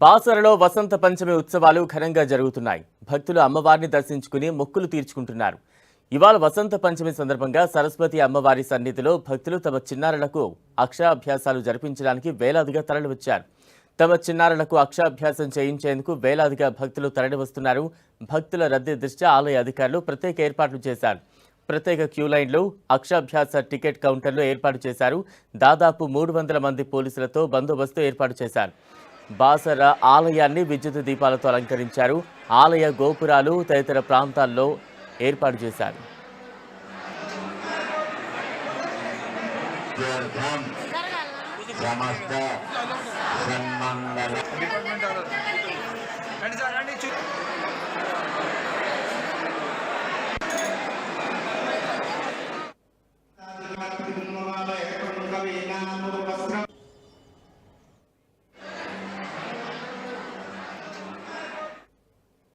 బాసరలో వసంత పంచమి ఉత్సవాలు ఘనంగా జరుగుతున్నాయి. భక్తులు అమ్మవారిని దర్శించుకుని మొక్కులు తీర్చుకుంటున్నారు. ఇవాళ వసంత పంచమి సందర్భంగా సరస్వతి అమ్మవారి సన్నిధిలో భక్తులు తమ చిన్నారులకు అక్షరాభ్యాసాలు జరిపించడానికి వేలాదిగా తరలివచ్చారు. తమ చిన్నారులకు అక్షరాభ్యాసం చేయించేందుకు వేలాదిగా భక్తులు తరలివస్తున్నారు. భక్తుల రద్దీ దృష్ట్యా ఆలయ అధికారులు ప్రత్యేక ఏర్పాట్లు చేశారు. ప్రత్యేక క్యూ లైన్లు అక్షాభ్యాస టికెట్ కౌంటర్లు ఏర్పాటు చేశారు. దాదాపు మూడు వందల మంది పోలీసులతో బందోబస్తు ఏర్పాటు చేశారు. బాసర ఆలయాన్ని విద్యుత్ దీపాలతో అలంకరించారు. ఆలయ గోపురాలు తదితర ప్రాంతాల్లో ఏర్పాటు చేశారు.